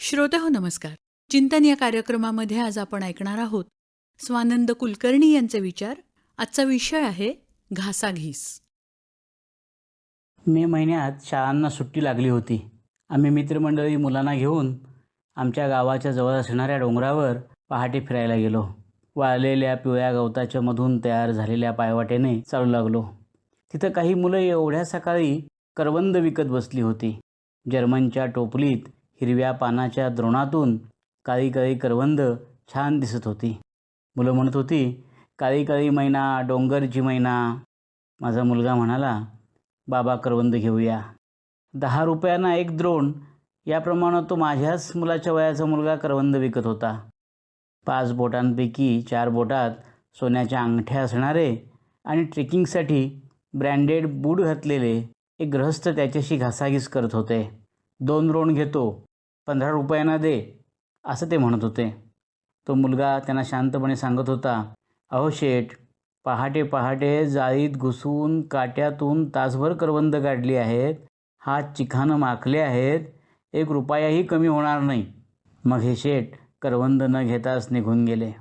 श्रोते हो नमस्कार. चिंतन या कार्यक्रमामध्ये आज आपण ऐकणार आहोत स्वानंद कुलकर्णी यांचे विचार. आजचा विषय आहे घासाघीस मे महिन्यात शाळांना सुट्टी लागली होती. आम्ही मित्रमंडळी मुलांना घेऊन आमच्या गावाच्या जवळ असणाऱ्या डोंगरावर पहाटे फिरायला गेलो. वाळलेल्या पिवळ्या गवताच्या मधून तयार झालेल्या पायवाटेने चालू लागलो. तिथं काही मुलं एवढ्या सकाळी करवंद विकत बसली होती. जर्मनच्या टोपलीत हिरव्या पानाच्या द्रोणातून काळी काळी करवंद छान दिसत होती. मुलं म्हणत होती काळी काळी मैना डोंगरची मैना. माझा मुलगा म्हणाला बाबा करवंद घेऊया. दहा रुपयांना एक द्रोण. याप्रमाणे तो माझ्याच मुलाच्या वयाचा मुलगा करवंद विकत होता. पाच बोटांपैकी चार बोटात सोन्याच्या अंगठ्या असणारे आणि ट्रेकिंगसाठी ब्रँडेड बूट घातलेले एक गृहस्थ त्याच्याशी घासाघीस करत होते. दोन रोण घेतो पंधरा रुपयांना दे असं ते म्हणत होते. तो मुलगा त्यांना शांतपणे सांगत होता अहो शेठ पहाटे पहाटे जाळीत घुसून काट्यातून तासभर करवंद काढली आहेत हात चिखानं माखले आहेत एक रुपयाही कमी होणार नाही. मग हे शेठ करवंद न घेताच निघून गेले.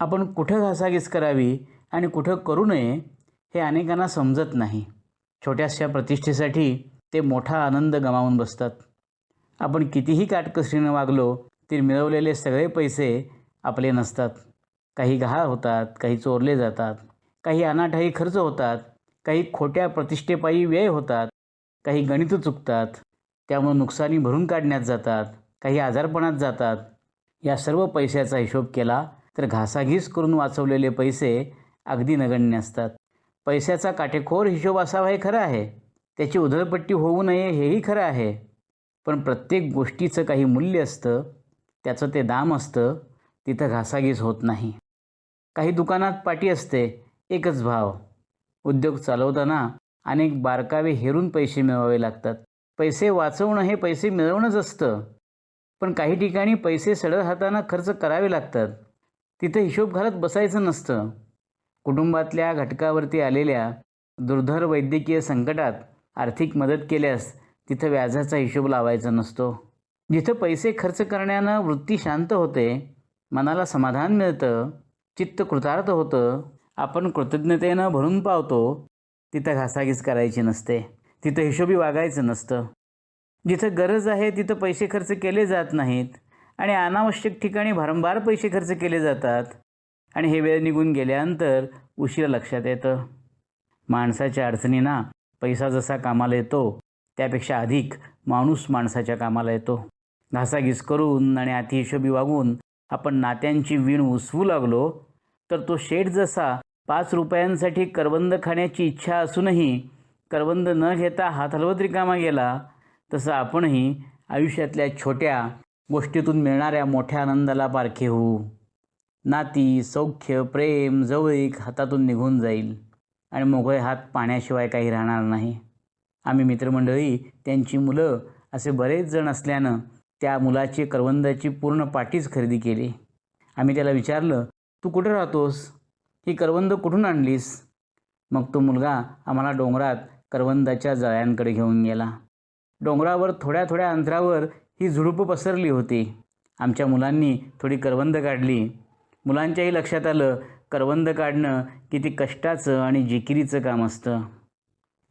आपण कुठं घासाघीस करावी आणि कुठं करू नये हे अनेकांना समजत नाही. छोट्याशा प्रतिष्ठेसाठी ते मोठा आनंद गमावून बसतात. आपण कितीही काटकसरीनं वागलो तरी मिळवलेले सगळे पैसे आपले नसतात. काही गहाळ होतात काही चोरले जातात काही अनाठाई खर्च होतात काही खोट्या प्रतिष्ठेपायी व्यय होतात काही गणित चुकतात त्यामुळे नुकसानी भरून काढण्यात जातात काही आजारपणात जातात. या सर्व पैशाचा हिशोब केला तर घासाघीस करून वाचवलेले पैसे अगदी नगण्य असतात. पैशाचा काटेकोर हिशोब असावा हे खरं आहे. त्याची उधळपट्टी होऊ नये हेही खरं आहे. पण प्रत्येक गोष्टीचं काही मूल्य असतं त्याचं ते दाम असतं तिथं घासाघीस होत नाही. काही दुकानात पाटी असते एकच भाव. उद्योग चालवताना अनेक बारकावे हेरून पैसे मिळवावे लागतात. पैसे वाचवणं हे पैसे मिळवणंच असतं. पण काही ठिकाणी पैसे सडळ हाताना खर्च करावे लागतात. तिथं हिशोब घालत बसायचं नसतं. कुटुंबातल्या घटकावरती आलेल्या दुर्धर वैद्यकीय संकटात आर्थिक मदत केल्यास तिथं व्याजाचा हिशोब लावायचा नसतो. जिथं पैसे खर्च करण्यानं वृत्ती शांत होते मनाला समाधान मिळतं चित्त कृतार्थ होतं आपण कृतज्ञतेनं भरून पावतो तिथं घासाघीस करायची नसते तिथं हिशोबी वागायचं नसतं. जिथं गरज आहे तिथं पैसे खर्च केले जात नाहीत आणि अनावश्यक ठिकाणी भारंभार पैसे खर्च केले जातात आणि हे वेळ निघून गेल्यानंतर उशीर लक्षात येतं. माणसाच्या अडचणींना पैसा जसा कामाला येतो त्यापेक्षा अधिक माणूस माणसाच्या कामाला येतो. घासाघीस करून आणि अतिहिशोबी वागून आपण नात्यांची वीण उसवू लागलो तर तो शेठ जसा पाच रुपयांसाठी करवंद खाण्याची इच्छा असूनही करवंद न घेता हात हलवत रिकामा गेला तसं आपणही आयुष्यातल्या छोट्या गोष्टीतून मिळणाऱ्या मोठ्या आनंदाला पारखे होऊ. नाती सौख्य प्रेम जवळीक हातातून निघून जाईल. आणि मोकळे हात पाण्याशिवाय काही राहणार नाही. आम्ही मित्रमंडळी त्यांची मुलं असे बरेच जण असल्यानं त्या मुलाची करवंदाची पूर्ण पाटीच खरेदी केली. आम्ही त्याला विचारलं तू कुठे राहतोस? ही करवंद कुठून आणलीस? मग तो मुलगा आम्हाला डोंगरात करवंदाच्या जळ्यांकडे घेऊन गेला. डोंगरावर थोड्या थोड्या अंतरावर ही झुडूप पसरली होती. आमच्या मुलांनी थोडी करवंद काढली. मुलांच्याही लक्षात आलं करवंद काढणं किती कष्टाचं आणि जिकिरीचं काम असतं.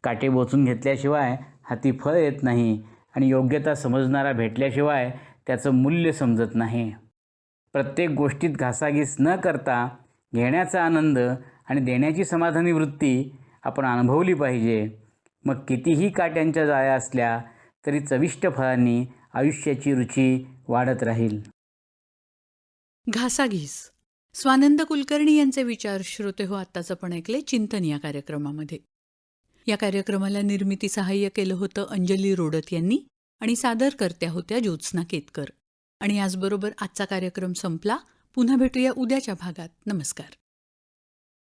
काटे बोचून घेतल्याशिवाय हाती फळ येत नाही आणि योग्यता समजणारा भेटल्याशिवाय त्याचं मूल्य समजत नाही. प्रत्येक गोष्टीत घासाघीस न करता घेण्याचा आनंद आणि देण्याची समाधानी वृत्ती आपण अनुभवली पाहिजे. मग कितीही काट्यांच्या जाळ्या असल्या तरी चविष्ट फळांनी आयुष्याची रुची वाढत राहील. घासाघीस स्वानंद कुलकर्णी यांचे विचार श्रोते हो आत्ताच आपण ऐकले चिंतन या कार्यक्रमामध्ये. या कार्यक्रमाला निर्मिती सहाय्य केलं होतं अंजली रोडत यांनी आणि सादरकर्त्या होत्या ज्योत्स्ना केतकर. आणि याचबरोबर आजचा कार्यक्रम संपला. पुन्हा भेटूया उद्याच्या भागात. नमस्कार.